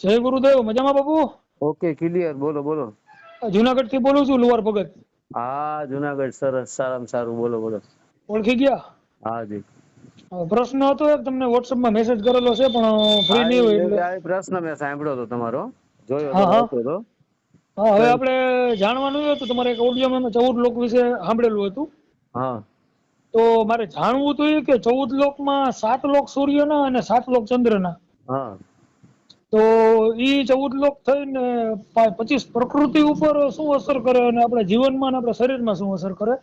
જય ગુરુદેવ મજામાં બાપુ? Okay clear બોલો બોલો. જુનાગઢથી બોલું છું લુવાર ભગત. હા જુનાગઢ સરસ સારામાં સારું. બોલો બોલો. ઓળખી ગયા? હા જી. પ્રશ્ન હતો એક તમને WhatsApp માં મેસેજ કરેલો છે પણ ફ્રી નહીં હોય એટલે. આ પ્રશ્ન મેં સાંભળ્યો હતો તમારો. જોયો. હતો. હા હવે આપણે જાણવાનું હતું તમારે એક ઓડિયો માં ચૌદ લોક વિશે સાંભળેલું હતું. હા. તો મારે જાણવું હતું કે ચૌદ લોકમાં સાત લોક સૂર્યના અને સાત લોક ચંદ્રના. હા. તો ઈ ચૌદ લોક થઈને પચીસ પ્રકૃતિ ઉપર શું અસર કરે અને આપણા જીવનમાં અને આપણા શરીરમાં શું અસર કરે?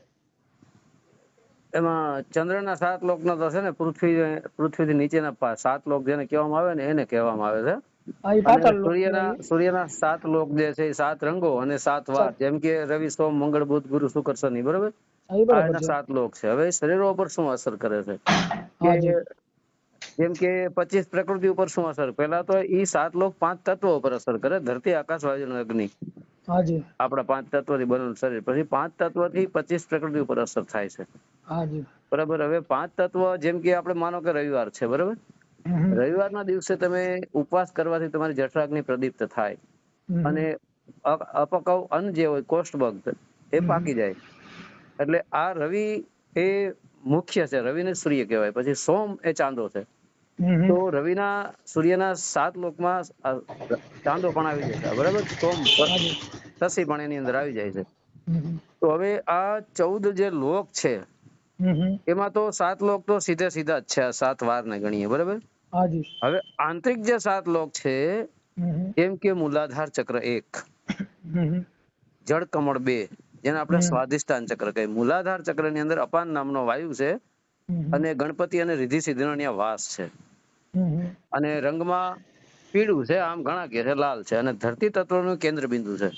એમાં ચંદ્રના સાત લોકનો તો છે ને પૃથ્વી પૃથ્વીથી નીચેના સાત લોક જેને કહેવામાં આવે ને એને કહેવામાં આવે છે. સૂર્યના સૂર્યના સાત લોક જે છે એ સાત રંગો અને સાત વાર. જેમ કે રવિ સોમ મંગળ બુધ ગુરુ શુક્ર શનિ બરોબર? સાત લોક છે. હવે શરીરો ઉપર શું અસર કરે છે? કે જેમ કે પચીસ પ્રકૃતિ ઉપર શું અસર? પહેલા તો ઈ સાત લોક પાંચ તત્વો ઉપર અસર કરે. ધરતી આકાશ વાયુ નો અગ્નિ આપણા પાંચ તત્વથી બનેલું શરીર. પછી પાંચ તત્વથી પચીસ પ્રકૃતિ ઉપર અસર થાય છે. બરાબર? હવે પાંચ તત્વ જેમ કે આપણે માનો કે રવિવાર છે બરાબર. રવિવારના દિવસે તમે ઉપવાસ કરવાથી તમારી જઠરાગ્નિ પ્રદીપ્ત થાય. અને અપકવ અન્ન જે હોય કોષ્ઠભક્ત એ પાકી જાય. એટલે આ રવિ એ મુખ્ય છે. રવિને સૂર્ય કહેવાય. પછી સોમ એ ચાંદો છે. તો રવિના સૂર્યના સાત લોકમાં ચાંદો પણ આવી છે બરાબર સોમ રસી પણ એની અંદર આવી જાય છે. તો હવે આ ચૌદ જે લોક છે. એમાં તો સાત લોક તો સીધે સીધા જ છે આ સાત વાર ને ગણીએ બરાબર હવે આંતરિક જે સાત લોક છે. જેમ કે મૂલાધાર ચક્ર એક. જળ કમળ બે જેને આપણે હમ. સ્વાધિષ્ઠાન ચક્ર કહીએ મૂલાધાર ચક્રની અંદર અપાન નામનો વાયુ છે. અને ગણપતિ અને રિધિ સિદ્ધિનો ત્યાં વાસ છે. અને રંગમાં પીળું છે આમ ઘણા કે છે લાલ છે. અને ધરતી તત્વનું કેન્દ્ર બિંદુ છે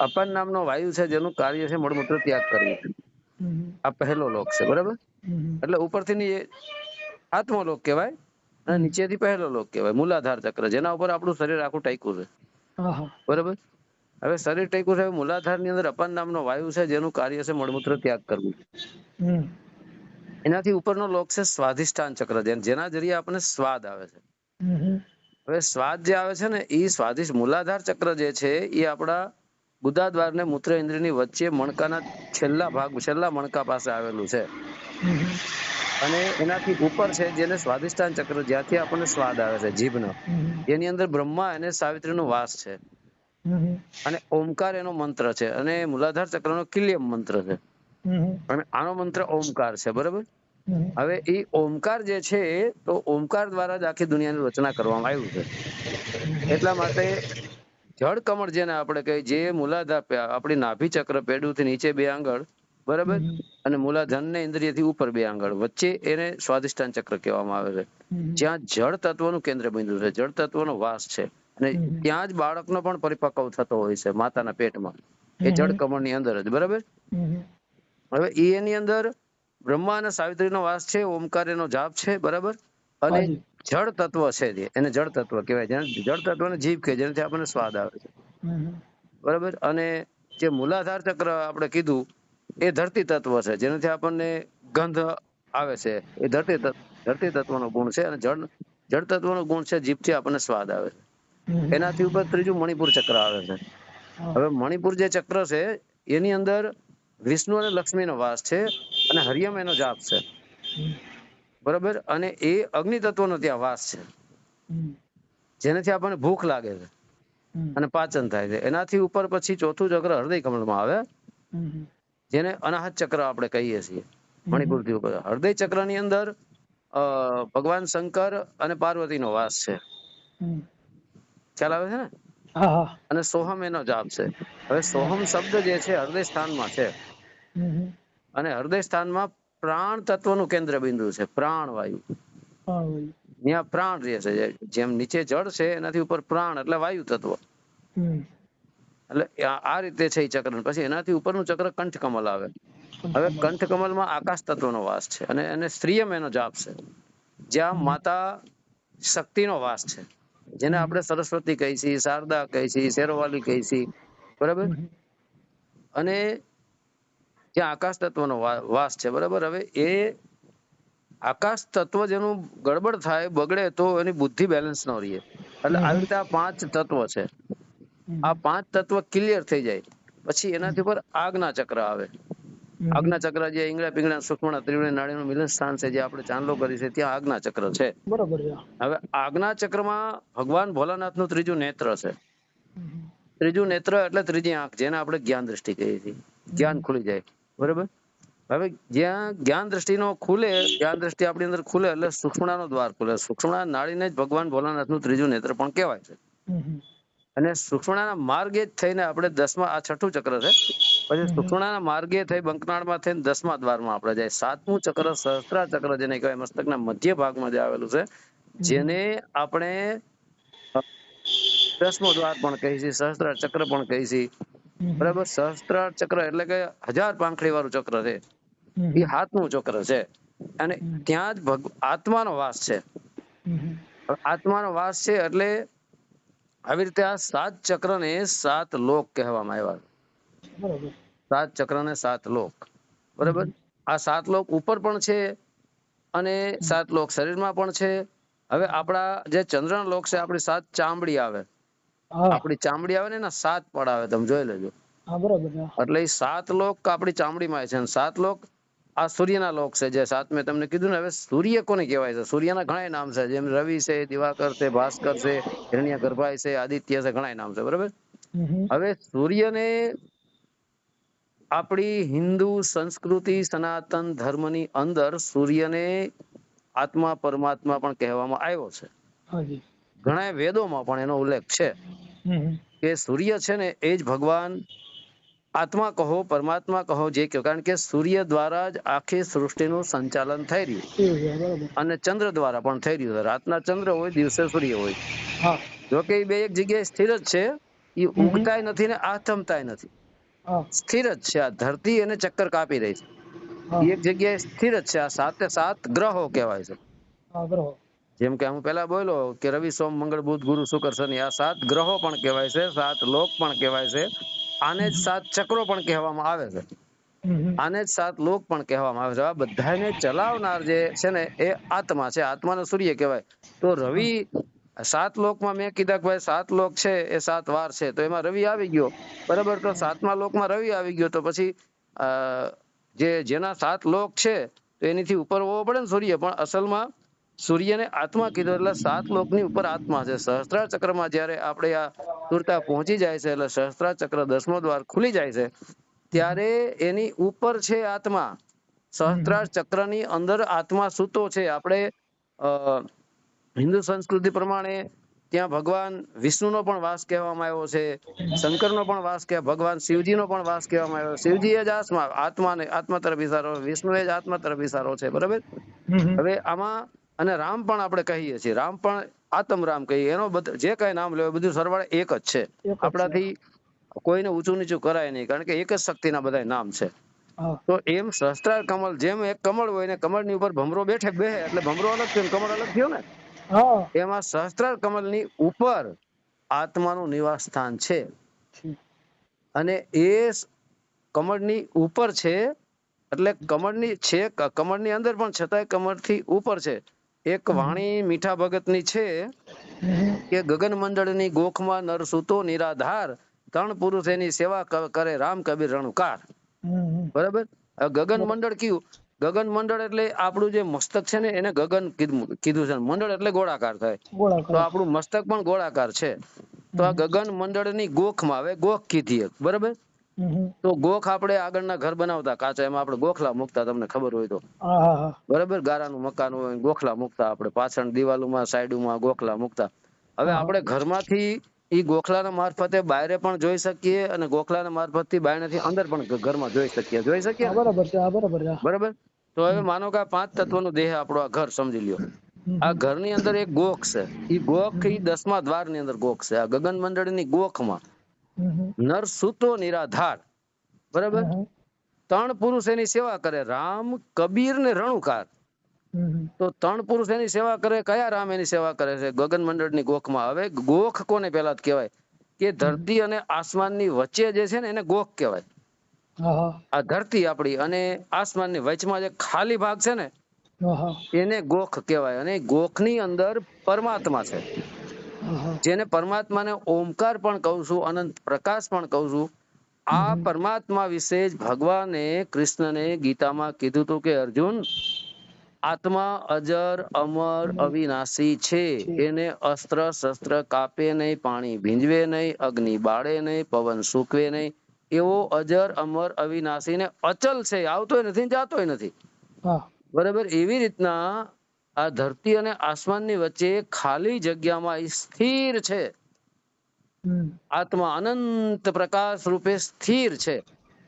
અપન નામનો વાયુ છે જેનું કાર્ય છે મળમૂત્ર ત્યાગ કરવું. આ પહેલો લોક છે બરાબર. એટલે ઉપરથી આત્મલોક કહેવાય અને. નીચેથી પહેલો લોક કહેવાય મૂલાધાર ચક્ર જેના ઉપર આપણું શરીર આખું ટાઈકું છે. બરાબર? હવે શરીર ટેકું છે મૂલાધારની અંદર અપન નામનો વાયુ છે જેનું કાર્ય છે મળમૂત્ર ત્યાગ કરવું. એનાથી ઉપરનો લોક છે સ્વાધિષ્ઠાન ચક્ર જેના જરીએ આપણને સ્વાદ આવે છે. હવે સ્વાદ જે આવે છે ને એ સ્વાદિષ્ટ મૂલાધાર ચક્ર જે છે એ આપણા બુદ્ધાદ્વાર ને મૂત્ર ઇન્દ્રિયની વચ્ચે મણકાના છેલ્લા ભાગ છેલ્લા મણકા પાસે આવેલું છે. અને એનાથી ઉપર છે જેને સ્વાદિષ્ઠાન ચક્ર જ્યાંથી આપણને સ્વાદ આવે છે જીભનો. એની અંદર બ્રહ્મા અને સાવિત્રીનો વાસ છે. અને ઓમકાર એનો મંત્ર છે. અને મૂલાધાર ચક્રનો કિલ્યમ મંત્ર છે. અને આનો મંત્ર ઓમકાર છે બરાબર. હવે એ ઓમકાર જે છે તો ઓમકાર દ્વારા જ આખી દુનિયાની રચના કરવામાં આવ્યું છે. એટલા માટે જળ કમળ જેને આપણે કહીએ જે મૂલાધાર આપણી નાભી ચક્ર પેડુથી નીચે બે આંગળ બરાબર? અને મૂલાધન ને ઇન્દ્રિયથી ઉપર બે આંગળ વચ્ચે એને સ્વાધિષ્ઠાન ચક્ર કહેવામાં આવે છે. જ્યાં જળ તત્વનું કેન્દ્ર બિંદુ છે જળ તત્વનો વાસ છે. અને ત્યાં જ બાળકનો પણ પરિપક્વ થતો હોય છે માતાના પેટમાં. એ જળ કમળની અંદર જ બરાબર? હવે એની અંદર બ્રહ્મા અને સાવિત્રીનો વાસ છે ઓમકાર એનો જાપ છે બરાબર? અને જળ તત્વ છે જે એને જળ તત્વ કહેવાય. જેને જળ તત્વને જીભ કે જેનાથી આપણને સ્વાદ આવે છે. બરાબર? અને જે મૂલાધાર ચક્ર આપણે કીધું એ ધરતી તત્વ છે જેનાથી આપણને ગંધ આવે છે. એ ધરતી તત્વ ધરતી તત્વનો ગુણ છે અને જળ જળ તત્વનો ગુણ છે જીભથી આપણને સ્વાદ આવે છે. એનાથી ઉપર ત્રીજું મણિપુર ચક્ર આવે છે. હવે મણિપુર જે ચક્ર છે એની અંદર વિષ્ણુ અને લક્ષ્મીનો વાસ છે. અને હરિયમ એનો જાપ છે. બરોબર? અને એ અગ્નિ તત્વનો ત્યાં વાસ છે. જેનાથી આપણને ભૂખ લાગે છે. અને પાચન થાય છે. એનાથી ઉપર પછી ચોથું ચક્ર હૃદય કમળમાં આવે જેને અનાહત ચક્ર આપણે કહીએ છીએ. મણિપુરથી ઉપર. હૃદય ચક્રની અંદર ભગવાન શંકર અને પાર્વતીનો વાસ છે. ખ્યાલ આવે છે ને? અને સોહમ એનો જાપ છે. હવે સોહમ શબ્દ જે છે હૃદય સ્થાનમાં છે. અને હૃદય સ્થાનમાં પ્રાણ તત્વનું કેન્દ્ર બિંદુ છે પ્રાણ વાયુ. ત્યાં પ્રાણ રહે છે જેમ નીચે જળ છે એનાથી ઉપર પ્રાણ એટલે વાયુ તત્વ. એટલે આ રીતે છે એ ચક્ર. પછી એનાથી ઉપરનું ચક્ર કંઠકમલ આવે. હવે કંઠકમલમાં આકાશ તત્વનો વાસ છે અને એને સ્ત્રીયમ એનો જાપ છે. જ્યાં માતા શક્તિનો વાસ છે. જેને આપણે સરસ્વતી કહી છીએ શારદા કહી છીએ શેરોવાલી કહી છીએ બરાબર અને ત્યાં આકાશ તત્વનો વાસ છે બરાબર? હવે એ આકાશ તત્વ જેનું ગડબડ થાય બગડે તો એની બુદ્ધિ બેલેન્સ ન રહે. એટલે આવી રીતે આ પાંચ તત્વ છે. આ પાંચ તત્વ ક્લિયર થઈ જાય. પછી એનાથી પર આજ્ઞા ચક્ર આવે. આજ્ઞા ચક્ર જે ઈંગડા પિંગળા સુક્ષ્મણા ત્રિવેણી નાળીનું મિલન સ્થાન છે જે આપણે ચાંદલો કરી છે ત્યાં આજ્ઞા ચક્ર છે. બરાબર હવે આજ્ઞા ચક્રમાં ભગવાન ભોલાનાથનું ત્રીજું નેત્ર છે. ત્રીજું નેત્ર એટલે ત્રીજી આંખ જેને આપણે જ્ઞાન દ્રષ્ટિ કહીએ છીએ. જ્ઞાન ખુલી જાય. બરાબર? હવે જ્યાં જ્ઞાન દ્રષ્ટિનો ખુલે જ્ઞાન દ્રષ્ટિ આપણી અંદર ખુલે એટલે સૂક્ષ્મણાનો દ્વાર ખુલે. સુક્ષ્મણા નાળીને જ ભગવાન ભોલાનાથનું ત્રીજું નેત્ર પણ કહેવાય છે. અને સુક્ષ્મણાના માર્ગે જ થઈને આપણે દસમા આ છઠ્ઠું ચક્ર છે. પછી સુક્ષ્મણાના માર્ગે થઈ બંકનાળમાં થઈને દસમા દ્વારમાં આપણે જાય. સાતમું ચક્ર સહસ્ત્રા ચક્ર જેને કહેવાય મસ્તકના મધ્ય ભાગમાં જે આવેલું છે જેને આપણે દસમો દ્વાર પણ કહીએ છીએ સહસ્ત્રા ચક્ર પણ કહીએ છીએ. બરાબર? સહસ્ત્રાર ચક્ર એટલે કે હજાર પાંખડી વાળું ચક્ર છે. એ હાથનું ચક્ર છે. અને ત્યાં જ આત્માનો વાસ છે. આત્માનો વાસ છે એટલે આવી રીતે આ સાત ચક્રને સાત લોક કહેવામાં આવ્યા બરાબર. સાત ચક્રને સાત લોક. બરાબર? આ સાત લોક ઉપર પણ છે અને સાત લોક શરીરમાં પણ છે. હવે આપણા જે ચંદ્ર લોક છે આપણી સાત ચામડી આવે. આપણી ચામડી આવે ને એના સાત પડ આવે તમે જોઈ લેજો. છે એટલે એ સાત લોક આપણી ચામડીમાં છે અને સાત લોક આ સૂર્યના લોક છે જે સાત મેં તમને કીધું ને હવે સૂર્ય કોને કહેવાય છે? સૂર્યના ઘણા નામ છે જેમ રવિ છે દિવાકર છે ભાસ્કર છે હિરણ્ય ગર્ભાઈ છે આદિત્ય છે ઘણા નામ છે બરાબર. હવે સૂર્યને આપણી હિન્દુ સંસ્કૃતિ સનાતન ધર્મની અંદર સૂર્યને આત્મા પરમાત્મા પણ કહેવામાં આવ્યો છે. ઘણા વેદોમાં પણ એનો ઉલ્લેખ છે. કે સૂર્ય છે ને એ જ ભગવાન આત્મા કહો પરમાત્મા કહો જે કહો કારણ કે સૂર્ય દ્વારા જ આખી સૃષ્ટિનું સંચાલન થઈ રહ્યું. અને ચંદ્ર દ્વારા પણ થઈ રહ્યું રાતના ચંદ્ર હોય દિવસે સૂર્ય હોય. જોકે એ બે એક જગ્યાએ સ્થિર જ છે. એ ઉગતાય નથી ને આથમતાય નથી. સ્થિર જ છે. આ ધરતી એને ચક્કર કાપી રહી છે. એક જગ્યાએ સ્થિર જ છે. આ સાતે સાત ગ્રહો કહેવાય છે. ગ્રહો. જેમ કે હું પહેલા બોલ્યો કે રવિ સોમ મંગળ બુધ ગુરુ શુક્ર શનિ આ સાત ગ્રહો પણ કહેવાય છે સાત લોક પણ કહેવાય છે. આને જ સાત ચક્રો પણ કહેવામાં આવે છે. આને જ સાત લોક પણ કહેવામાં આવે છે. આ બધાને ચલાવનાર જે છે ને એ આત્મા છે. આત્માનો સૂર્ય કહેવાય. તો રવિ સાત લોકમાં મેં કીધા કે ભાઈ સાત લોક છે એ સાત વાર છે. તો એમાં રવિ આવી ગયો. બરાબર? તો સાતમા લોકમાં રવિ આવી ગયો. તો પછી જે જેના સાત લોક છે તો એનીથી ઉપર હોવો પડે ને સૂર્ય. પણ અસલમાં સૂર્યને આત્મા કીધો એટલે સાત લોકની ઉપર આત્મા છે. સહસ્ત્રા ચક્રમાં જ્યારે આપણે આ સુરતા પહોંચી જાય છે એટલે સહસ્ત્રા ચક્ર દસમો દ્વાર ખુલી જાય છે ત્યારે એની ઉપર છે આત્મા. સહસ્ત્રા ચક્રની અંદર આત્મા સૂતો છે. આપણે હિન્દુ સંસ્કૃતિ પ્રમાણે ત્યાં ભગવાન વિષ્ણુનો પણ વાસ કહેવામાં આવ્યો છે શંકરનો પણ વાસ કે ભગવાન શિવજીનો પણ વાસ કહેવામાં આવ્યો. શિવજી એ જ આત્મા આત્માને આત્મા તરફ ઇશારો વિષ્ણુ એ જ આત્મા તરફ ઇશારો છે બરાબર? હવે આમાં અને રામ પણ આપણે કહીએ છીએ. રામ પણ આત્મ રામ કહીએ એનો જે કઈ નામ લેવાય બધું સરવાળે એક જ છે. આપણાથી કોઈને ઊંચું નીચું કરાય નહીં કારણ કે એક જ શક્તિના બધા નામ છે. તો એમ સહસ્ત્રાર કમળ જેમ એક કમળ હોય ને કમળની ઉપર ભમરો બેઠે બે એટલે ભમરો અલગ થયો કમળ અલગ થયો ને? એમાં સહસ્ત્રાર કમળની ઉપર આત્માનું નિવાસ સ્થાન છે. અને એ કમળ કમળની ઉપર છે એટલે કમળની છે કમળ કમળની અંદર પણ છતાંય કમળથી ઉપર છે. એક વાણી મીઠા ભગતની છે કે ગગન મંડળની ગોખમાં નર સૂતો નિરાધાર ત્રણ પુરુષ એની સેવા કરે રામ કબીર રણુકાર. બરાબર? ગગન મંડળ કયું? ગગન મંડળ એટલે આપણું જે મસ્તક છે ને એને ગગન કીધું કીધું છે. મંડળ એટલે ગોળાકાર થાય. તો આપણું મસ્તક પણ ગોળાકાર છે. તો આ ગગન મંડળની ગોખમાં હવે ગોખ કીધી બરાબર. તો ગોખ આપણે આગળના ઘર બનાવતા કાચા એમાં આપણે ગોખલા મૂકતા તમને ખબર હોય તો. બરાબર? ગારાનું મકાન હોય ગોખલા મૂકતા આપણે. પાછળ દિવાલોમાં સાઈડમાં ગોખલા મૂકતા. હવે આપણે ઘરમાંથી એ ગોખલાના મારફતે બહારે પણ જોઈ શકીએ અને ગોખલાના મારફતથી બાયણેથી અંદર પણ ઘરમાં જોઈ શકીએ. જોઈ શકીએ બરાબર છે બરાબર છે બરાબર? તો હવે માનો કે પાંચ તત્વનો દેહ આપણો આ ઘર સમજી લ્યો. આ ઘરની અંદર એક ગોખ છે. ઈ ગોખ એ દસમા દ્વારની અંદર ગોખ છે. આ ગગન મંડળની ગોખમાં. નર સૂતો નિરાધાર. બરાબર? ત્રણ પુરુષ એની સેવા કરે. રામ કબીર ને રણુકાર. તો ત્રણ પુરુષ એની સેવા કરે. કયા રામ એની સેવા કરે છે? ગગન મંડળની ગોખમાં. હવે ગોખ કોને પેલા કહેવાય? કે ધરતી અને આસમાનની વચ્ચે જે છે ને એને ગોખ કહેવાય. આ ધરતી આપણી અને આસમાનની વચમાં જે ખાલી ભાગ છે ને એને ગોખ કહેવાય. અને ગોખની અંદર પરમાત્મા છે. જેને પરમાત્માને ઓમકાર પણ કહું છું અનંત પ્રકાશ પણ કહું છું આ પરમાત્મા વિશે જ ભગવાને કૃષ્ણને ગીતામાં કીધું હતું કે અર્જુન આત્મા અજર અમર અવિનાશી છે. એને અસ્ત્ર શસ્ત્ર કાપે નહીં પાણી ભીંજવે નહીં અગ્નિ બાળે નહીં પવન સૂકવે નહીં. એવો અજર અમર અવિનાશી ને અચલ છે. આવતોય નથી જાતોય નથી. બરાબર? એવી રીતના આ ધરતી અને આસમાનની વચ્ચે ખાલી જગ્યામાં સ્થિર છે. આત્મા અનંત પ્રકાશ રૂપે સ્થિર છે.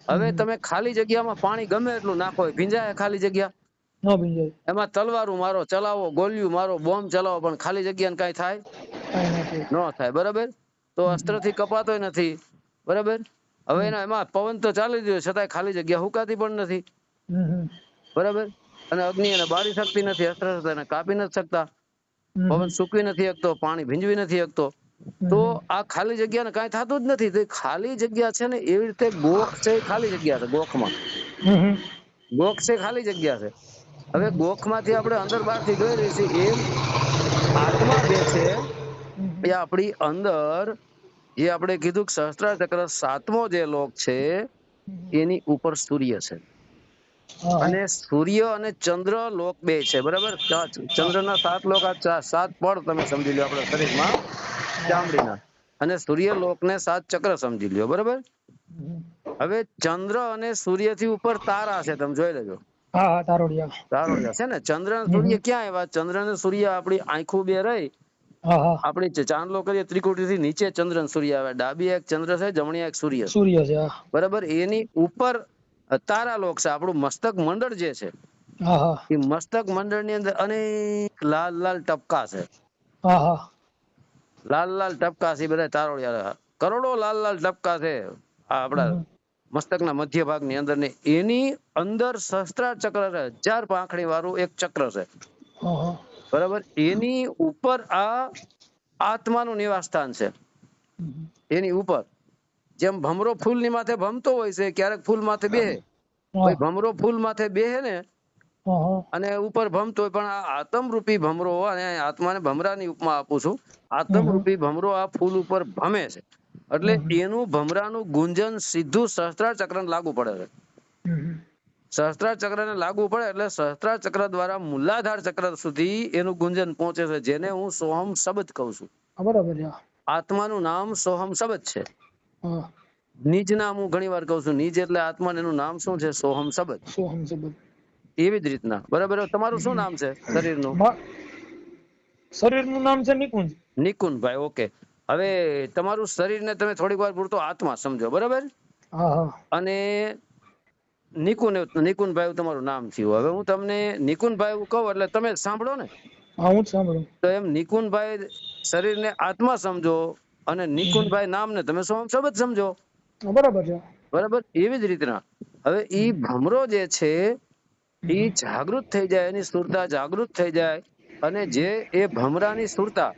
હવે તમે ખાલી જગ્યામાં પાણી ગમે એટલું નાખો ભીંજાય ખાલી જગ્યા? એમાં તલવારું મારો ચલાવો ગોલિયું મારો બોમ્બ ચલાવો પણ ખાલી જગ્યા કઈ થાય? ન થાય. બરાબર? તો અસ્ત્રથી કપાતોય નથી બરાબર? હવે એના એમાં પવન તો ચાલી રહ્યો છતાંય ખાલી જગ્યા હુકાતી પણ નથી બરાબર? અને અગ્નિ એને બાળી શકતી નથી અસ્ત્ર એને કાપી નથી શકતા. પવન સૂકવી નથી શકતો પાણી ભીંજવી નથી શકતો. તો આ ખાલી જગ્યાને કઈ થતું જ નથી. તો ખાલી જગ્યા છે ને એવી રીતે ગોખ છે ખાલી જગ્યા છે ગોખમાં. ગોખ છે ખાલી જગ્યા છે. હવે ગોખમાંથી આપણે અંદર બહારથી જોઈ રહી છીએ એમ આત્મા જે છે એ આપણી અંદર જે આપણે કીધું કે સહસ્ત્રાર ચક્ર સાતમો જે લોક છે એની ઉપર સૂર્ય છે. અને સૂર્ય અને ચંદ્ર લોક બે છે બરાબર? ચંદ્રના સાત લોક આ સાત પડ તમે સમજી લો આપણા શરીરમાં ચામડીના. અને સૂર્ય લોકને સાત ચક્ર સમજી લ્યો બરાબર? હવે ચંદ્ર અને સૂર્યથી ઉપર તારા છે તમે જોઈ લેજો. તારોડિયા. છે ને? ચંદ્ર અને સૂર્ય ક્યાં આવ્યા ચંદ્ર અને સૂર્ય આપણી આંખું બે રહી. આપણી ચાંદલો કરીએ ત્રિકોટી થી નીચે ચંદ્ર અને સૂર્ય આવે. ડાબી એક ચંદ્ર છે જમણી એક સૂર્ય. સૂર્ય છે બરાબર? એની ઉપર તારાલોક છે આપણું મસ્તક મંડળ જે છે એ મસ્તક મંડળની અંદર અનેક લાલ લાલ ટપકા છે. લાલ લાલ ટપકા છે બધા તારોળિયા કરોડો લાલ લાલ ટપકા છે આ આપણા મસ્તકના મધ્ય ભાગની અંદર ને એની અંદર સહસ્ત્રાર ચક્ર છે હજાર પાંખડી વાળું એક ચક્ર છે. બરાબર? એની ઉપર આ આત્માનું નિવાસ સ્થાન છે. એની ઉપર. જેમ ભમરો ફૂલની માથે ભમતો હોય છે ક્યારેક ફૂલ માથે બે ભમરો ફૂલ માથે બે ને અને ઉપર ભમતો હોય પણ આ આત્મરૂપી ભમરો અને આત્માને ભમરાની ઉપમા આપું છું. આત્મરૂપી ભમરો આ ફૂલ ઉપર ભમે છે. એટલે એનું ભમરાનું ગુંજન સીધું સહસ્ત્રાર ચક્ર લાગુ પડે છે. સહસ્ત્રાર ચક્ર ને લાગુ પડે એટલે સહસ્ત્રાર ચક્ર દ્વારા મૂલાધાર ચક્ર સુધી એનું ગુંજન પહોંચે છે જેને હું સોહમ શબ્દ કહું છું. બરાબર આત્માનું નામ સોહમ શબ્દ છે. નિજ નામ હું ઘણી વાર કહું છું નિજ એટલે આત્મા એનું નામ શું છે? સોહમ શબ્દ. સોહમ શબ્દ. એવી જ રીતના. બરાબર? તમારું શું નામ છે? શરીરનું? શરીરનું નામ છે નિકુંજ. નિકુંજભાઈ ઓકે. હવે તમારું શરીરને તમે થોડીક વાર પૂરતો આત્મા સમજો બરાબર? અને નિકુન નિકુન ભાઈ તમારું નામ થયું. હવે હું તમને નિકુંજભાઈ કહું એટલે તમે સાંભળો ને. હું સાંભળું. તો એમ નિકુન ભાઈ શરીરને આત્મા સમજો અને નિકુંજભાઈ નામને તમે સોહમ શબ્દ સમજો. બરાબર છે. બરાબર? એવી જ રીતના. હવે ઈ ભમરો જે છે ઈ જાગૃત થઈ જાય એની સુરતા જાગૃત થઈ જાય અને જે એ ભમરાની સુરતા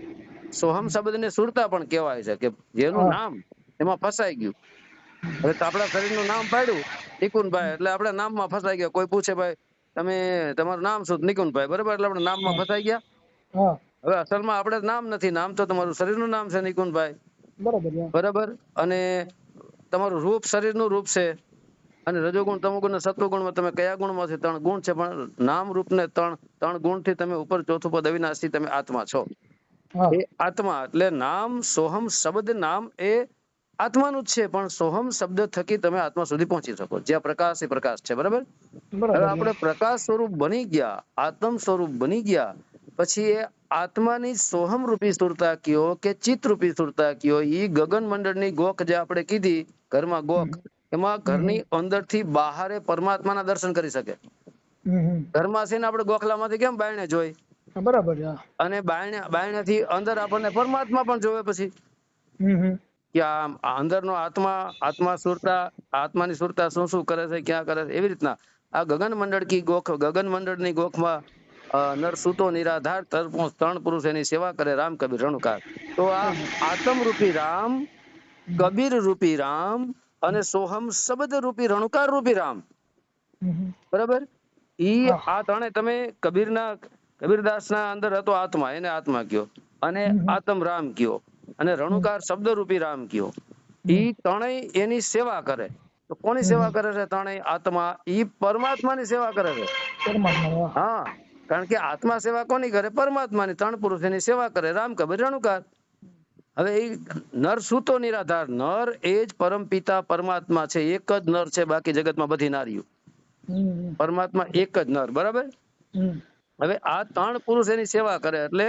સોહમ શબ્દને સુરતા પણ કહેવાય છે કે જેનું નામ એમાં ફસાઈ ગયું. હવે તો આપણા શરીરનું નામ પાડ્યું નિકુંજભાઈ એટલે આપણા નામમાં ફસાઈ ગયા. કોઈ પૂછે ભાઈ તમે તમારું નામ શું? નિકુંજભાઈ બરાબર? એટલે આપણે નામમાં ફસાઈ ગયા. હવે અસલમાં આપણે નામ નથી નામ તો તમારું શરીરનું નામ છે નિકુંજભાઈ. બરાબર બરાબર? અને તમારું રૂપ શરીરનું રૂપ છે. અને રજોગુણ તમોગુણ સત્વગુણમાં તમે કયા ગુણમાંથી ત્રણ ગુણ છે પણ નામ રૂપ ને ત્રણ ત્રણ ગુણથી તમે ઉપર ચોથું પદ અવિનાશી તમે આત્મા છો. એ આત્મા એટલે નામ સોહમ શબ્દ નામ એ આત્માનું જ છે પણ સોહમ શબ્દ થકી તમે આત્મા સુધી પહોંચી શકો. જ્યાં પ્રકાશ એ પ્રકાશ છે બરાબર? હવે આપણે પ્રકાશ સ્વરૂપ બની ગયા આત્મ સ્વરૂપ બની ગયા પછી એ આત્માની સોહમ રૂપી સુરતા કયો કે ચિત્ત રૂપી સુરતા કયો? એ ગગન મંડળની ગોખ જે આપણે કીધી ઘરમાં ગોખ એમાં ઘરની અંદરથી બહારે પરમાત્માના દર્શન કરી શકે. ઘરમાં છે ને આપણે ગોખલામાંથી કેમ બાયણે જોઈ? બરાબર અને બાયણે થી અંદર આપણને પરમાત્મા પણ જોવે પછી. કે આ આ અંદરનો આત્મા આત્મા સુરતા આત્માની સુરતા શું શું કરે છે ક્યાં કરે છે એવી રીતના. આ ગગન મંડળ કી ગોખ ગગન મંડળની ગોખમાં અ, નર સૂતો નિરાધાર તરપો ત્રણ પુરુષ એની સેવા કરે રામ કબીર રણુકાર. તો આ આત્મ રૂપી રામ કબીર રૂપી રામ અને સોહમ શબ્દ રૂપી રણુકાર રૂપી રામ. બરાબર? ઈ આ ત્રણે તમે કબીરના કબીરદાસના અંદર હતો આત્મા એને આત્મા કયો. અને. આત્મ રામ કયો. અને રણુકાર શબ્દ રૂપી રામ કયો. ઈ ત્રણેય એની સેવા કરે. તો કોની સેવા કરે છે ત્રણેય? આત્મા. ઈ પરમાત્માની સેવા કરે છે. પરમાત્મા હા. કારણ કે આત્મા સેવા કોની કરે? પરમાત્માની. ત્રણ પુરુષની સેવા કરે. રામ કબીર રણુકાર હવે એ નર સૂતો નિરાધાર? નર એ જ પરમ પિતા પરમાત્મા છે. એક જ નર છે બાકી જગતમાં બધી નારીઓ. પરમાત્મા એક જ નર. બરાબર? હવે આ ત્રણ પુરુષ એની સેવા કરે એટલે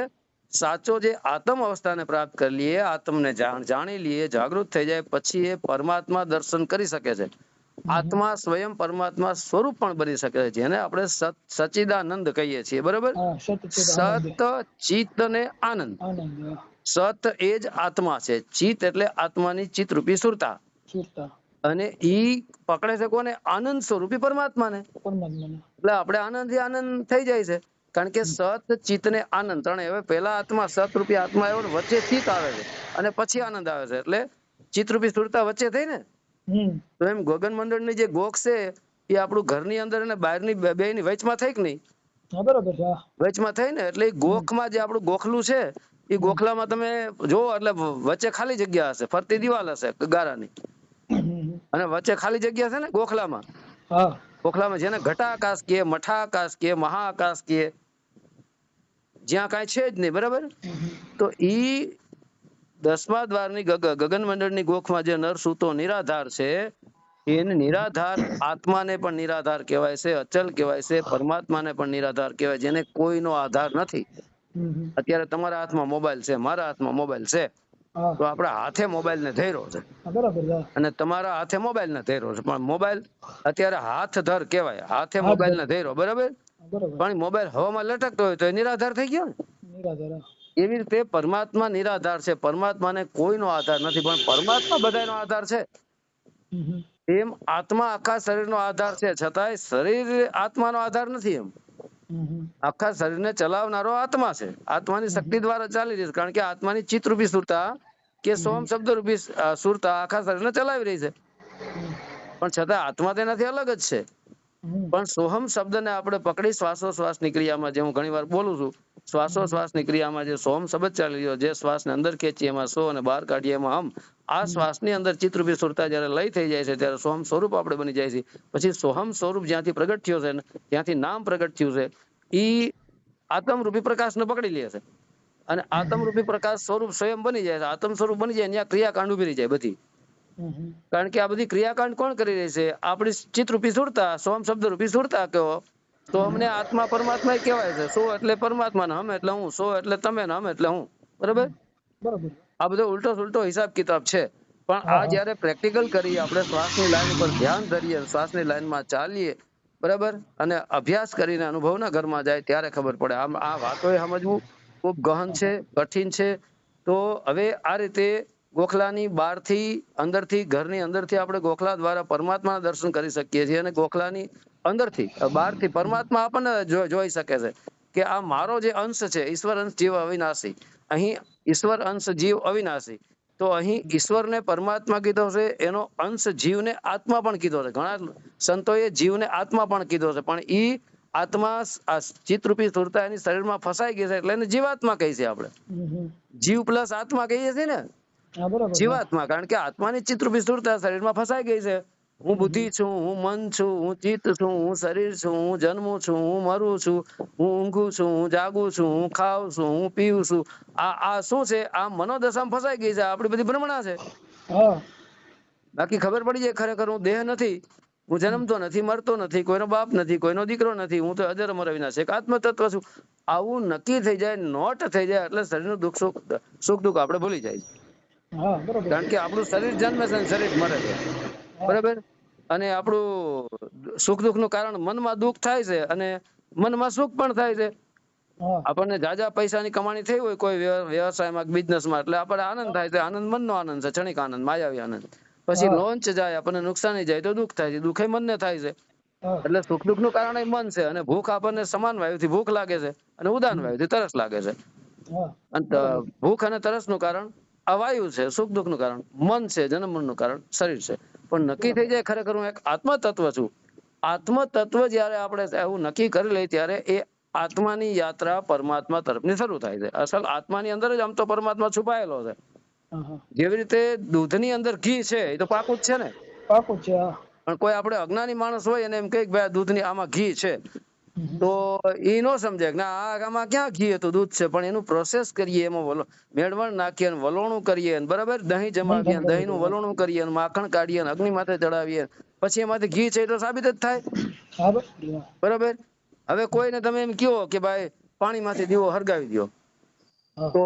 સાચો જે આત્મ અવસ્થાને પ્રાપ્ત કરી લઈએ આત્મને જાણી લઈએ જાગૃત થઈ જાય પછી એ પરમાત્મા દર્શન કરી શકે છે. આત્મા સ્વયં પરમાત્મા સ્વરૂપ પણ બની શકે છે. જેને આપણે સત સચિદાનંદ કહીએ છીએ. બરોબર? સત ચિત્ત ને આનંદ. સત એ જ આત્મા છે. ચિત્ત એટલે આત્માની ચિત્ત રૂપી સુરતા. અને ઈ પકડે છે કોને? આનંદ સ્વરૂપી પરમાત્માને. એટલે આપણે આનંદથી આનંદ થઈ જાય છે. કારણ કે સત ચિત્ત ને આનંદ. ત્રણે હવે પેલા આત્મા સત રૂપી આત્મા આવ્યો વચ્ચે ચિત્ત આવે છે. અને પછી આનંદ આવે છે. એટલે ચિત્ત રૂપી સુરતા વચ્ચે થઈ ને? તો એમ ગગન મંડળની જે ગોખ છે એ આપણું ઘરની અંદર અને બહારની બે ની વચમાં થઈ કે નહીં? બરોબર છે વચમાં થઈ ને? એટલે ગોખમાં જે આપણું ગોખલું છે એ ગોખલામાં તમે જો એટલે વચ્ચે ખાલી જગ્યા હશે ફરતી દિવાલ હશે ગારાની. અને વચ્ચે ખાલી જગ્યા છે ને ગોખલામાં? ગોખલામાં જેને ઘટાકાશ કે મઠાકાશ કે મહાકાશ કે જ્યાં કાંઈ છે જ નહીં બરાબર. તો ઈ દસમા દ્વારની ગગ ગગન મંડળની ગોખમાં જે નર સૂતો નિરાધાર છે એને નિરાધાર આત્માને પણ નિરાધાર કહેવાય છે અચલ કહેવાય છે પરમાત્માને પણ નિરાધાર કહેવાય જેને કોઈનો આધાર નથી. અત્યારે તમારા હાથમાં મોબાઈલ છે મારા હાથમાં મોબાઈલ છે તો આપણા હાથે મોબાઈલ ને ધૈરો છે બરાબર અને તમારા હાથે મોબાઈલ ને ધૈરો છે પણ મોબાઈલ અત્યારે હાથ ધર કહેવાય હાથે મોબાઈલ ને ધૈરો બરાબર? પણ મોબાઈલ હવામાં લટકતો હોય તો એ નિરાધાર થઈ ગયો ને. એવી રીતે પરમાત્મા નિરાધાર છે. પરમાત્માને કોઈનો આધાર નથી પણ પરમાત્મા બધાનો આધાર છે. એમ આત્મા આખા શરીરનો આધાર છે. છતાંય શરીર આત્માનો આધાર નથી એમ. આખા શરીરને ચલાવનારો આત્મા છે. આત્માની શક્તિ દ્વારા ચાલી રહી છે. કારણ કે આત્માની ચિત્ત રૂપી સુરતા કે સોમ શબ્દ રૂપી સુરતા આખા શરીરને ચલાવી રહી છે. પણ છતાં આત્મા તેનાથી અલગ જ છે. પણ સોહમ શબ્દને આપણે પકડી શ્વાસોશ્વાસની ક્રિયામાં જે હું ઘણી વાર બોલું છું શ્વાસોશ્વાસની ક્રિયામાં જે સોમ શબ્દ ચાલી રહ્યો જે શ્વાસને અંદર ખેંચીએ એમાં સો અને બહાર કાઢીએ એમાં હમ આ શ્વાસની અંદર ચિત્રરૂપી સુરતા જ્યારે લય થઈ જાય છે ત્યારે સોહમ સ્વરૂપ આપણે બની જાય છે. પછી સોહમ સ્વરૂપ જ્યાંથી પ્રગટ થયો છે ને ત્યાંથી નામ પ્રગટ થયું છે ઈ આત્મરૂપી પ્રકાશને પકડી લે છે. અને આત્મરૂપી પ્રકાશ સ્વરૂપ સ્વયં બની જાય છે. આત્મ સ્વરૂપ બની જાય ત્યાં ક્રિયાકાંડ ઊભી રહી જાય બધી. કારણ કે આ બધી ક્રિયાકાંડ કોણ કરી રહી છે? આપણી ચિત્તરૂપી સુરતા સોમ શબ્દ રૂપી સુરતા કહો. તો અમને આત્મા પરમાત્મા કહેવાય છે. સો એટલે પરમાત્મા ને હમ એટલે હું સો એટલે તમે ને હમ એટલે હું. બરાબર? આ બધો ઉલટો સુલટો હિસાબ કિતાબ છે. પણ આ જયારે પ્રેક્ટિકલ કરીએ આપણે શ્વાસની લાઈન ઉપર ધ્યાન ધરીએ શ્વાસની લાઈનમાં ચાલીએ બરાબર? અને અભ્યાસ કરીને અનુભવના ઘરમાં જાય ત્યારે ખબર પડે. આમ આ વાતો સમજવું ખૂબ ગહન છે કઠિન છે. તો હવે આ રીતે ગોખલાની બહારથી અંદરથી ઘરની અંદરથી આપણે ગોખલા દ્વારા પરમાત્માના દર્શન કરી શકીએ છીએ અને ગોખલાની અંદરથી બહારથી. પરમાત્મા આપણને જોઈ શકે છે કે આ મારો જે અંશ છે ઈશ્વર અંશ જીવ અવિનાશી. અહીં ઈશ્વર અંશ જીવ અવિનાશી. તો અહીં ઈશ્વરને પરમાત્મા કીધો છે એનો અંશ જીવને આત્મા પણ કીધો છે. ઘણા સંતોએ જીવને આત્મા પણ કીધો છે પણ ઈ આત્મા આ ચિત્તરૂપી સુરતા એની શરીરમાં ફસાઈ ગઈ છે એટલે એને જીવાત્મા કહી છે આપણે. જીવ પ્લસ આત્મા કહીએ છીએ ને? બરાબર. જીવાત્મા કારણ કે આત્માની ચિત્તરૂપી સુરતા શરીરમાં ફસાઈ ગઈ છે. હું બુદ્ધિ છું હું મન છું હું ચિત્ત છું હું શરીર છું હું જન્મું છું હું મરું છું હું ઊંઘું છું હું જાગું છું હું ખાઉં છું હું પીવું છું. આ આ શું છે? આ મનોદશામાં ફસાઈ ગઈ છે. આ આપણી બધી ભ્રમણા છે. બાકી ખબર પડી જાય ખરેખર હું દેહ નથી. હું જન્મતો નથી મરતો નથી કોઈનો બાપ નથી કોઈનો દીકરો નથી. હું તો અજર અમર અવિનાશ એક આત્મ તત્વ છું. આવું નક્કી થઈ જાય નોટ થઈ જાય એટલે શરીરનું દુઃખ સુખ સુખ દુઃખ આપણે ભૂલી જાય કારણ કે આપણું શરીર જન્મે છે શરીર મરે છે. બરાબર? અને આપણું સુખ દુઃખનું કારણ મનમાં દુઃખ થાય છે અને મનમાં સુખ પણ થાય છે. આપણને જાજા પૈસાની કમાણી થઈ હોય કોઈ વ્યવસાયમાં બિઝનેસમાં એટલે આપણને આનંદ થાય છે. આનંદ મનનો આનંદ છે ક્ષણિક આનંદ માયાવી આનંદ. પછી લોન્ચ જાય આપણને નુકસાની જાય તો દુઃખ થાય છે. દુઃખે મનને થાય છે. એટલે સુખ દુઃખનું કારણ એ મન છે અને ભૂખ આપણને સમાન વાયુ થી ભૂખ લાગે છે અને ઉદાન વાયુ થી તરસ લાગે છે. અને ભૂખ અને તરસનું કારણ આ વાયુ છે સુખ દુઃખનું કારણ મન છે જન્મનું કારણ શરીર છે. પણ નક્કી થઈ જાય ખરેખર હું એક આત્મા તત્વ છું. આત્મા તત્વ જ્યારે આપણે એવું નક્કી કરી લઈએ ત્યારે એ આત્માની યાત્રા પરમાત્મા તરફની શરૂ થાય છે. અસલ આત્માની અંદર જ આમ તો પરમાત્મા છુપાયેલો છે. જેવી રીતે દૂધની અંદર ઘી છે એ તો પાકું જ છે ને? પાકું છે પણ કોઈ આપણે અજ્ઞાની માણસ હોય એને એમ કહે કે ભાઈ દૂધની આમાં ઘી છે. તો એ નો સમજે કે ના આ આમાં ક્યાં ઘી હતું? દૂધ છે. પણ એનું પ્રોસેસ કરીએ એમાં મેળવણ નાખીએ અને વલોણું કરીએ બરાબર દહીં જમાવીએ અને દહીંનું વલોણું કરીએ માખણ કાઢીએ અગ્નિ માથે ચડાવીએ પછી એમાંથી ઘી છે એટલે સાબિત જ થાય. બરાબર? હવે કોઈને તમે એમ કયો કે ભાઈ પાણીમાંથી દીવો સળગાવી દો તો તો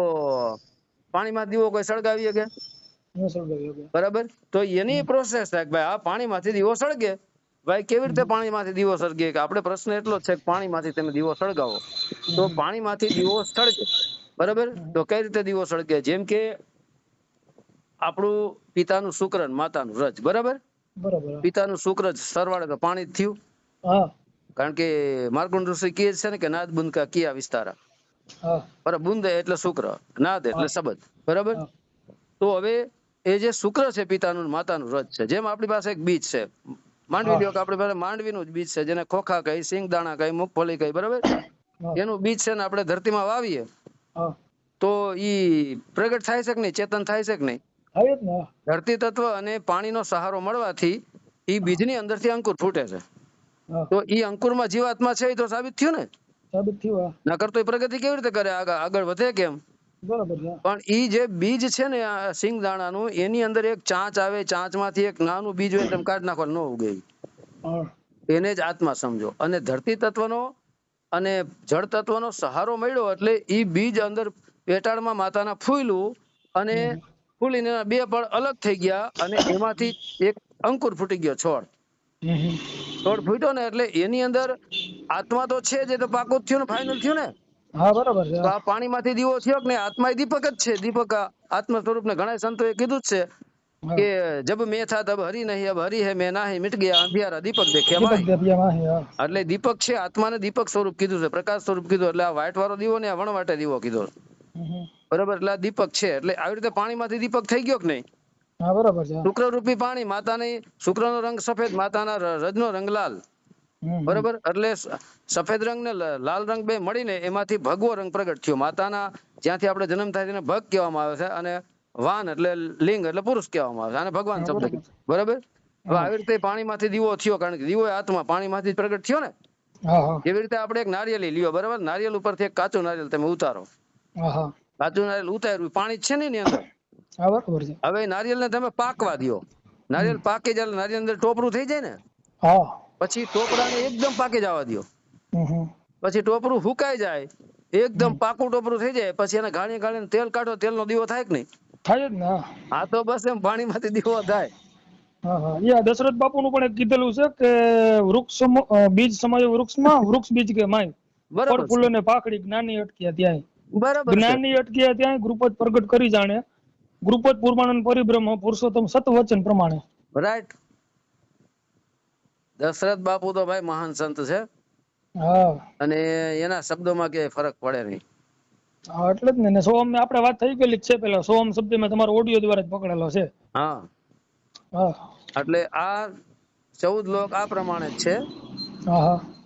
પાણીમાં દીવો કોઈ સળગાવીએ કે સળગાવી શકે. બરાબર? તો એની પ્રોસેસ થાય કે ભાઈ આ પાણીમાંથી દીવો સળગે. ભાઈ કેવી રીતે પાણીમાંથી દીવો સળગે કે આપણે પ્રશ્ન એટલો છે કે પાણીમાંથી તમે દીવો સળગાવો? તો પાણીમાંથી દીવો સળગે બરાબર? તો કઈ રીતે દીવો સળગે? જેમ કે આપણું પિતાનું શુક્ર માતાનું રજ બરાબર? પિતાનું શુક્ર સરવાળે પાણી થયું. કારણ કે માર્ગુંડ ઋષિ કહે છે ને કે નાદ બુંદ કા કિયા વિસ્તારા? બરાબર બુંદ એટલે શુક્ર નાદ એટલે શબ્દ બરાબર? તો હવે એ જે શુક્ર છે પિતાનું ને માતાનું રજ છે જેમ આપણી પાસે એક બીજ છે માંડવી. લ્યો કે આપણી માંડવીનું જ બીજ છે જેને ખોખા કહી સિંગદાણા કહી મગફળી કહી બરાબર? એનું બીજ છે ને આપણે ધરતીમાં વાવીએ. તો ઈ પ્રગટ થાય છે કે નહીં? ચેતન થાય છે કે નહીં? ને. ધરતી તત્વ અને પાણીનો સહારો મળવાથી ઈ બીજની અંદરથી અંકુર ફૂટે છે. તો ઈ અંકુરમાં જીવાત્મા છે એ તો સાબિત થયું ને? સાબિત થયું નકર તો પ્રગતિ કેવી રીતે કરે? આગળ આગળ વધે કેમ. પણ ઈ જે બીજ છે ને આ સિંગદાણાનું એની અંદર એક ચાંચ આવે ચાંચમાંથી એક નાનું બીજ હોય તમે કાઢી નાખો ન ઉગે એને જ આત્મા સમજો. અને ધરતી તત્વનો અને જળ તત્વનો સહારો મળ્યો એટલે ઈ બીજ અંદર પેટાળમાં માતાના ફૂલ્યું અને ફૂલીને બે પળ અલગ થઈ ગયા અને એમાંથી એક અંકુર ફૂટી ગયો છોડ. છોડ ફૂટ્યો ને એટલે એની અંદર આત્મા તો છે જ એ તો પાકું થયું ને ફાઇનલ થયું ને. હા બરાબર છે તો આ પાણીમાંથી દીવો થયો કે નહીં? આત્મા દીપક જ છે. દીપક આત્મ સ્વરૂપ ને ઘણા સંતોએ કીધું જ છે કે જબ મેં થા તબ હરી નહીં અબ હરી હે મેં નાહી મિટ ગયા અંધિયારા દીપક દેખ્યા દીપક માય. દેપિયા માં હા. એટલે દીપક છે આત્માને દીપક સ્વરૂપ કીધું છે પ્રકાશ સ્વરૂપ કીધું એટલે આ વ્હાઈટ વાળો દીવો ને આ વણવાટે દીવો કીધો. બરાબર એટલે આ દીપક છે એટલે આવી રીતે પાણીમાંથી દીપક થઈ ગયો કે નહીં? હા બરાબર છે. શુક્ર રૂપી પાણી માતાની શુક્રનો રંગ સફેદ માતાના રજનો રંગ લાલ. બરાબર? એટલે સફેદ રંગ ને લાલ રંગ બે મળીને એમાંથી ભગવો રંગ પ્રગટ થયો. માતાના જ્યાંથી આપણે જન્મ થાય તેને ભગ કહેવામાં આવે છે અને વાન એટલે લિંગ એટલે પુરુષ કહેવામાં આવે છે. અને ભગવાન શબ્દ બરોબર? હવે આવી રીતે પાણીમાંથી દીવો થયો કારણ કે દીવો આત્મા પાણીમાંથી પ્રગટ થયો ને. એવી રીતે આપણે એક નારિયેલી લ્યો બરાબર? નારિયેલ ઉપરથી એક કાચું નારિયેલ તમે ઉતારો. કાચું નારિયેલ ઉતાર્યું. પાણી છે ને એની અંદર? હવે નારિયેલ ને તમે પાકવા દ્યો. નારિયેલ પાકે જયારે નારિયેલ અંદર ટોપરું થઈ જાય ને? હા. પછી ટોપરાને એકદમ પાકી જવા હમ. પછી ટોપરું ફૂકાઈ જાય એકદમ પાકું ટોપરું થઈ જાય પછી એને ગાળી ગાળીને તેલ કાઢો તેલનો દીવો થાય કે નહીં? થાય જ ને હા. તો બસ એમ પાણીમાંથી દીવો થાય. હા હા. એ આ પણ એક કીધેલું છે કે વૃક્ષ બીજ સમાયો વૃક્ષમાં વૃક્ષ બીજ કે માય બરાબર ફૂલો ને પાકડી જ્ઞાની અટક્યા ત્યાં બરાબર. જ્ઞાની અટક્યા ત્યાં ગૃપત પ્રગટ કરી જાણે. ગૃપત પૂર્વાનંદ પરિબ્રહ્મ પુરુષોત્તમ સત વચન પ્રમાણે. રાઈટ દશરથ બાપુ તો ભાઈ મહાન સંત છે. અને એના શબ્દોમાં કે ફરક પડે નહીં. હા એટલે જ ને સોમ આપણે વાત થઈ ગયેલી છે પેલા. સોમ શબ્દ મેં તમારો ઓડિયો દ્વારા જ પકડેલો છે. હા. હા. એટલે આ ચૌદ લોક આ પ્રમાણે જ છે.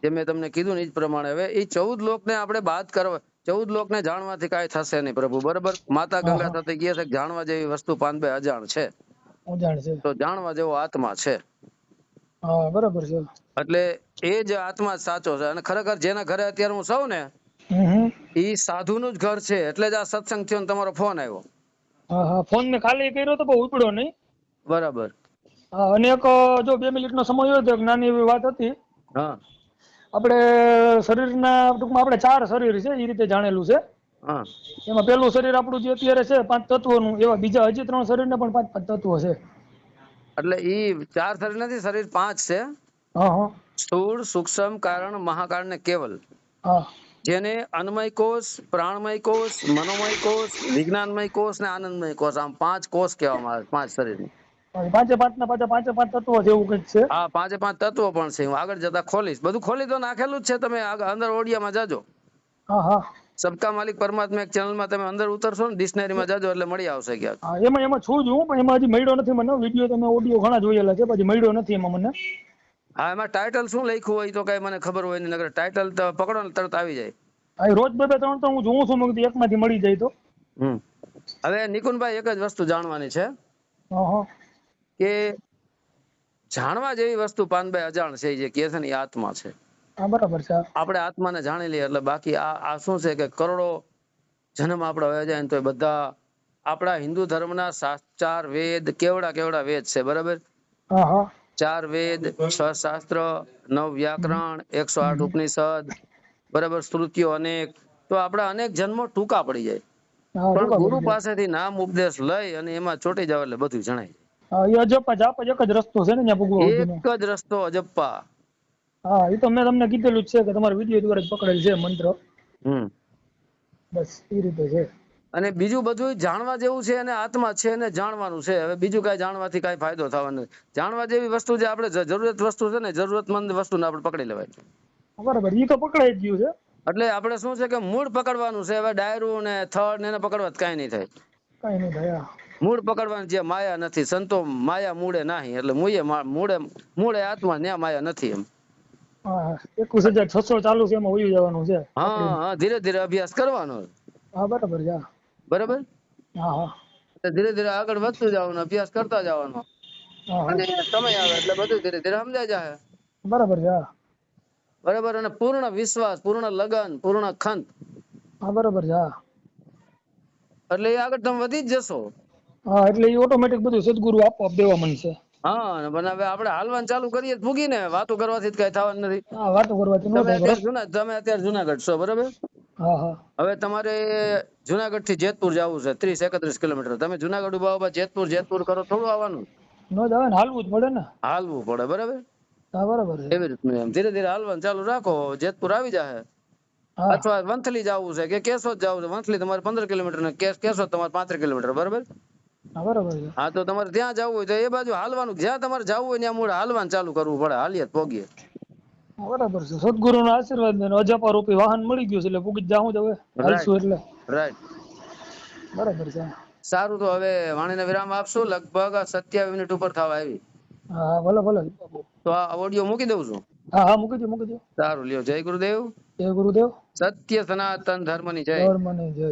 જે મેં તમને કીધું ને એ જ પ્રમાણે. હવે એ ચૌદ લોક ને આપણે બાદ કરવા ચૌદ લોક ને જાણવાથી કઈ થશે નહીં પ્રભુ બરોબર? માતા ગંગા સાથે ગયા છે જાણવા જેવી વસ્તુ પાન બે અજાણ છે. તો જાણવા જેવો આત્મા છે. હા બરાબર છે. એટલે એ જ આત્મા સાચો છે. અને ખરેખર જેના ઘરે અત્યારે હું સૌ ને એ સાધુ સાધુનું જ ઘર છે. એટલે જ આ સત્સંગ થયો ને તમારો ફોન આવ્યો. હા હા ફોન મેં ખાલી કર્યો તો બહુ ઉપડ્યો નહીં. બરાબર. હા અને એક જો બે મિનિટનો સમય હોય તો એક નાની એવી વાત હતી. હા. આપણે શરીરના ટૂંકમાં આપણે ચાર શરીર છે એ રીતે જાણેલું છે. હા. એમાં પહેલું શરીર આપણું જે અત્યારે છે પાંચ તત્વોનું એવા બીજા હજી ત્રણ શરીરને પણ પાંચ પાંચ તત્વો છે. એટલે ઈ ચાર શરીર નથી શરીર પાંચ છે. સ્થૂળ સૂક્ષ્મ કારણ મહાકાળ ને કેવલ. જેને અન્નમય કોષ પ્રાણમય કોષ મનોમય કોષ વિજ્ઞાનમય કોષ ને આનંદમય કોષ આમ પાંચ કોષ કહેવામાં આવે પાંચ શરીરની. હા, પાંચે પાંચના પાછા પાંચે પાંચ તત્વો જેવું કંઈક છે? હા પાંચે પાંચ તત્વો પણ છે. હું આગળ જતા ખોલીશ. બધું ખોલી તો નાખેલું જ છે. તમે અંદર ઓડિયામાં જાજો. હા હા. સબકા માલિક પરમાત્મા એક ચેનલમાં તમે અંદર ઉતરશો ને ડિક્શનરીમાં જાજો એટલે મળી આવશે ક્યાંક. એમાં એમાં છું જ હું પણ એમાં હજી મળ્યો નથી મને. વીડિયો તમે ઓડિયો ઘણા જોયેલા છે પછી મળ્યો નથી એમાં મને. હા એમાં ટાઇટલ શું લખ્યું હોય તો કઈ મને ખબર હોય નહીં નગર ટાઇટલ તો પકડો ને તરત આવી જાય. રોજ બે બે ત્રણ ત્રણ હું જોઉં છું કીધું એકમાંથી મળી જાય તો. હવે નિકુનભાઈ એક જ વસ્તુ જાણવાની છે. કે જાણવા જેવી વસ્તુ પાનભાઈ અજાણ છે જે કે છે ને આત્મા છે. હા બરાબર છે. આપણે આત્માને જાણી લઈએ એટલે બાકી આ આ શું છે કે કરોડો જન્મ આપણે વહી જાય તો બધા આપણા હિન્દુ ધર્મના ચાર વેદ કેવડા કેવડા વેદ છે બરાબર? ચાર વેદ છ શાસ્ત્ર નવ વ્યાકરણ એકસો આઠ ઉપનિષદ બરાબર સ્તુતિઓ અનેક. તો આપણા અનેક જન્મો ટૂંકા પડી જાય. પણ ગુરુ. પાસેથી નામ ઉપદેશ લઈ અને એમાં ચોટી જાવ એટલે બધું જણાય એક જ રસ્તો છે ને એક જ રસ્તો અજપ્પા. હા એ તો મેં તમને કીધેલું જ છે કે તમારો વીડિયો દ્વારા પકડેલ છે મંત્ર. હમ. બસ એ રીતે છે. અને બીજું બધું જાણવા જેવું છે અને આત્મા છે ને જાણવાનું છે. હવે બીજું કઈ જાણવાથી કઈ ફાયદો થવાનો નથી. જાણવા જેવી વસ્તુ જે આપણે જરૂરત વસ્તુ છે ને જરૂરતમંદ વસ્તુને આપણે પકડી લેવાય બરાબર એ તો પકડાઈ ગયું છે. એટલે આપણે શું છે કે મૂળ પકડવાનું છે. હવે ડાયરું ને થડ ને એને પકડવા કઈ નહીં થાય. કઈ નહીં થાય મૂળ પકડવાનું જે માયા નથી સંતો માયા મૂળે નાહી. એટલે મૂળે મૂળે મૂળે આત્મા ન્યા માયા નથી એમ. એકવીસ હજાર છસો ચાલુ છે એમાં વયું જવાનું છે. હા હા ધીરે ધીરે અભ્યાસ કરવાનો હા બરાબર છે બરાબર? હા હા. ધીરે ધીરે આગળ વધતું જવાનું અભ્યાસ કરતા જવાનો. અને સમય આવે એટલે બધું ધીરે ધીરે સમજાય જાય. બરાબર છે બરાબર અને પૂર્ણ વિશ્વાસ પૂર્ણ લગન પૂર્ણ ખંત. હા બરાબર છે એટલે આગળ તમે વધી જ જશો. હા એટલે એ ઓટોમેટિક બધું સદગુરુ આપોઆપ દેવા માંડશે હા પણ હવે આપણે હાલવાનું ચાલુ કરીએ ફૂગી ને વાતો કરવાથી કઈ થવાનું નથી. હા વાતો કરવાથી ન તમે અત્યારે જુના તમે અત્યારે જુનાગઢ છો બરાબર? હા હા. હવે તમારે જુનાગઢથી જેતપુર જવું છે ત્રીસ એકત્રીસ કિલોમીટર. તમે જુનાગઢ ઊભા ઊભા જેતપુર જેતપુર કરો થોડું આવવાનું. ન જ ને હાલવું જ પડે ને. હાલવું પડે બરાબર? હા બરાબર એવી રીતનું એમ. ધીરે ધીરે હાલવાનું ચાલુ રાખો જેતપુર આવી જાય અથવા વંથલી જવું છે કે કેશોદ જવું છે? વંથલી તમારે પંદર કિલોમીટર ને કેસ- કેશોદ તમારે પાંત્રીસ કિલોમીટર બરાબર? બરાબર છે. હા તો તમારે ત્યાં જવું હોય તો એ બાજુ હાલવાનું. જ્યાં તમારે જવું હોય ત્યાં મૂળ હાલવાનું ચાલુ કરવું પડે. હાલીએ પોગીએ. બરાબર છે. સદગુરુ ના આશીર્વાદ ને અજાપા રૂપી વાહન મળી ગયું છે એટલે પૂગી જાઉં જ હવે. હાલશું એટલે. રાઈટ બરાબર છે. સારું તો હવે વાણીને વિરામ આપશું. લગભગ સત્યાવીસ મિનિટ ઉપર થવા આવી. હા હા ભલે ભલે. તો આ ઓડિયો મૂકી દઉં છું? હા હા મૂકી દો મૂકી દો. સારું લ્યો. જય ગુરુદેવ. જય ગુરુદેવ. સત્ય સનાતન ધર્મની જય. ધર્મની જય.